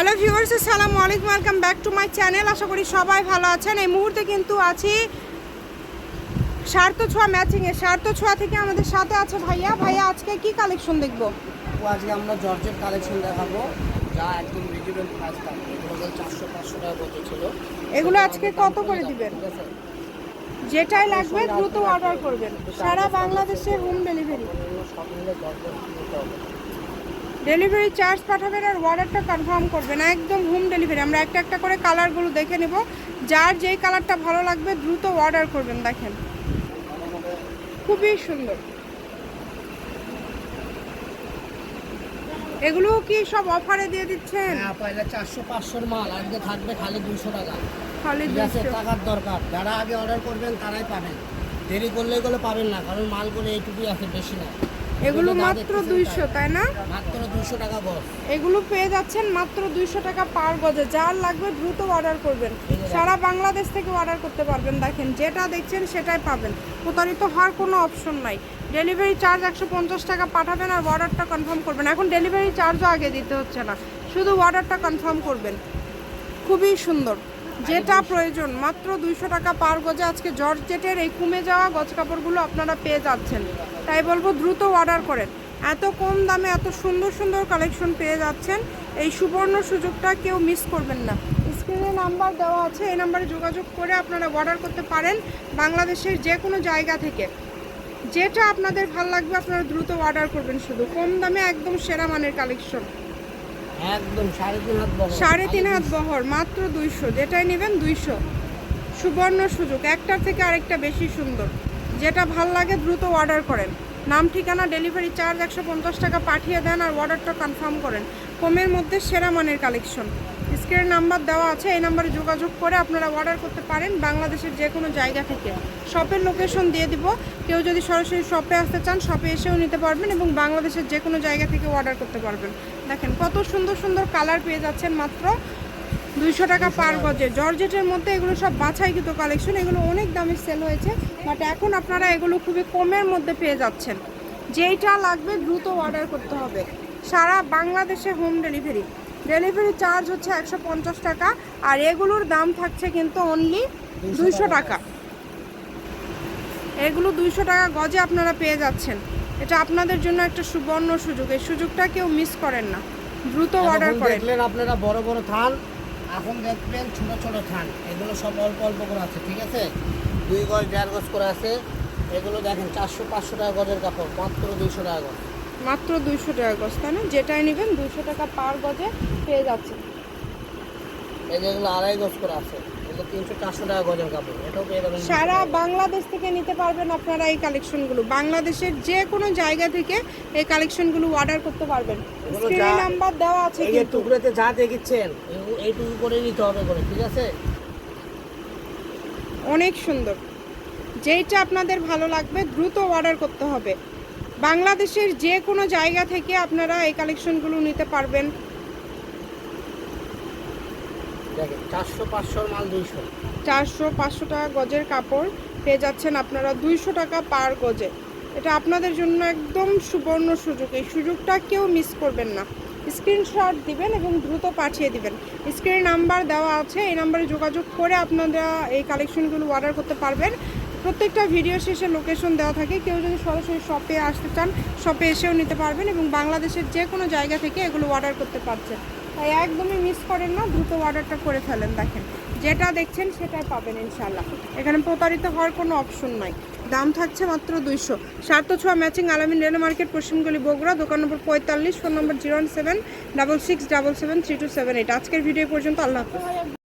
Hello viewers আসসালামু আলাইকুম welcome back to my channel. আশা করি সবাই ভালো আছেন। এই মুহূর্তে কিন্তু আছি স্বার্থ ছোঁয়া ম্যাচিংয়ে স্বার্থ ছোঁয়া থেকে আমাদের সাথে আছে ভাইয়া। ভাইয়া আজকে কি কালেকশন দেখব? আজকে আমরা জর্জের কালেকশন দেখাবো যা একদম রিজনেবল প্রাইস থাকবে এগুলো চারশো পাঁচশো টাকা কত ছিল? এগুলো আজকে কত করে দিবেন? যেটাই লাগবে দ্রুত অর্ডার করবেন। সারা বাংলাদেশে হোম ডেলিভারি সব মিলে জর্জের ডেলিভারি চার্জ পাঠাবেন আর অর্ডারটা কনফার্ম করবেন। একদম হোম ডেলিভারি আমরা একটা একটা করে কালারগুলো দেখে নেব। যার যেই কালারটা ভালো লাগবে দ্রুত অর্ডার করবেন দেখেন। খুবই সুন্দর। এগুলো কি সব অফারে দিয়ে দিচ্ছেন? হ্যাঁ পয়লা চারশো পাঁচশোর মাল। আজকে থাকবে খালি দুশো টাকা। খালি ঠিক আছে দুশো টাকার দরকার। যারা আগে অর্ডার করবেন তারাই পাবেন। দেরি করলে এগুলো পাবেন না কারণ মালগুলো এইটুকুই আছে বেশি না। এগুলো মাত্র দুইশো তাই না? মাত্র দুশো টাকা বস এগুলো পেয়ে যাচ্ছেন মাত্র দুইশো টাকা পার গজে। যার লাগবে দ্রুত অর্ডার করবেন। সারা বাংলাদেশ থেকে অর্ডার করতে পারবেন। দেখেন যেটা দেখছেন সেটাই পাবেন। প্রতারিত হওয়ার কোনো অপশন নাই। ডেলিভারি চার্জ একশো পঞ্চাশ টাকা পাঠাবেন আর অর্ডারটা কনফার্ম করবেন। এখন ডেলিভারি চার্জও আগে দিতে হচ্ছে না। শুধু অর্ডারটা কনফার্ম করবেন। খুবই সুন্দর। যেটা প্রয়োজন। মাত্র দুইশো টাকা পার গজে আজকে জর্জেটের এই কমে যাওয়া গজ কাপড়গুলো আপনারা পেয়ে যাচ্ছেন। তাই বলব দ্রুত অর্ডার করেন। এত কম দামে এত সুন্দর সুন্দর কালেকশন পেয়ে যাচ্ছেন। এই সুবর্ণ সুযোগটা কেউ মিস করবেন না। স্ক্রিনে নাম্বার দেওয়া আছে, এই নাম্বারে যোগাযোগ করে আপনারা অর্ডার করতে পারেন বাংলাদেশের যে কোনো জায়গা থেকে। যেটা আপনাদের ভালো লাগবে আপনারা দ্রুত অর্ডার করবেন শুধু। কম দামে একদম সেরা মানের কালেকশন একদম সাড়ে তিন হাত বহর। মাত্র দুইশো। যেটাই নেবেন দুইশো। সুবর্ণ সুযোগ, একটার থেকে আরেকটা বেশি সুন্দর। যেটা ভালো লাগে দ্রুত অর্ডার করেন। নাম ঠিকানা ডেলিভারি চার্জ একশো পঞ্চাশ টাকা পাঠিয়ে দেন আর অর্ডারটা কনফার্ম করেন। কমের মধ্যে সেরা মানের কালেকশন। স্ক্রিনের নাম্বার দেওয়া আছে এই নাম্বারে যোগাযোগ করে আপনারা অর্ডার করতে পারেন বাংলাদেশের যে কোনো জায়গা থেকে। শপের লোকেশন দিয়ে দিব। কেউ যদি সরাসরি শপে আসতে চান শপে এসেও নিতে পারবেন এবং বাংলাদেশের যে কোনো জায়গা থেকে অর্ডার করতে পারবেন। দেখেন কত সুন্দর সুন্দর কালার পেয়ে যাচ্ছেন মাত্র দুইশো টাকা পার গজে। জর্জেটের মধ্যে এগুলো সব বাছাইকৃত কালেকশন এগুলো অনেক দামে সেল হয়েছে বাট এখন আপনারা এগুলো খুবই কমের মধ্যে পেয়ে যাচ্ছেন। যেইটা লাগবে দ্রুত অর্ডার করতে হবে। সারা বাংলাদেশে হোম ডেলিভারি ডেলিভারি চার্জ হচ্ছে একশো পঞ্চাশ টাকা আর এগুলোর দাম থাকছে কিন্তু অনলি দুইশো টাকা। এগুলো দুইশো টাকা গজে আপনারা পেয়ে যাচ্ছেন। এটা আপনাদের জন্য একটা সুবর্ণ সুযোগ। এই সুযোগটা কেউ মিস করেন না। দ্রুত অর্ডার করেন দেখলেন আপনারা বড় বড় থান এখন দেখবেন ছোট ছোট থান। এগুলো সব অল্প অল্প করে আছে ঠিক আছে? দুই গজ দেড় গজ করে আছে। এগুলো দেখেন চারশো পাঁচশো টাকা গজের কাপড় মাত্র দুইশো টাকা গজ। মাত্র দুইশো টাকা গজ তাই না? যেটাই নেবেন দুইশো টাকা পার গজে পেয়ে যাচ্ছেন। এই যেগুলো আড়াই গজ করে আছে সারা বাংলাদেশ থেকে নিতে পারবেন আপনারা এই কালেকশনগুলো। বাংলাদেশের যে কোনো জায়গা থেকে এই কালেকশনগুলো অর্ডার করতে পারবেন। স্ক্রিনে নাম্বার দেওয়া আছে এই টুকরোতে যা দেখিচ্ছেন এই- এইটুকু করে নিতে হবে করে ঠিক আছে? অনেক সুন্দর। যেইটা আপনাদের ভালো লাগবে দ্রুত অর্ডার করতে হবে। বাংলাদেশের যে কোনো জায়গা থেকে আপনারা এই কালেকশনগুলো নিতে পারবেন। চারশো পাঁচশো টাকা গজের কাপড় পেয়ে যাচ্ছেন আপনারা দুইশো টাকা পার গজে। এটা আপনাদের জন্য একদম সুবর্ণ সুযোগ। এই সুযোগটা কেউ মিস করবেন না। স্ক্রিনশট দিবেন এবং দ্রুত পাঠিয়ে দিবেন। স্ক্রিনে নাম্বার দেওয়া আছে এই নাম্বারে যোগাযোগ করে আপনারা এই কালেকশনগুলো অর্ডার করতে পারবেন। প্রত্যেকটা ভিডিও শেষে লোকেশন দেওয়া থাকে। কেউ যদি সরাসরি শপে আসতে চান শপে এসেও নিতে পারবেন এবং বাংলাদেশের যে কোনো জায়গা থেকে এগুলো অর্ডার করতে পারছেন। তাই একদমই মিস করেন না, দ্রুত অর্ডারটা করে ফেলেন। দেখেন, যেটা দেখছেন সেটাই পাবেন ইনশাল্লাহ এখানে প্রতারিত হওয়ার কোনো অপশন নাই। দাম থাকছে মাত্র দুইশো। সার্থ ছোঁয়া ম্যাচিং আলামিন রেল মার্কেট পশ্চিমগলি বগুড়া, দোকান নম্বর পঁয়তাল্লিশ, phone number zero seven, double six, double seven, three two seven eight. আজকের ভিডিও পর্যন্ত আল্লাহ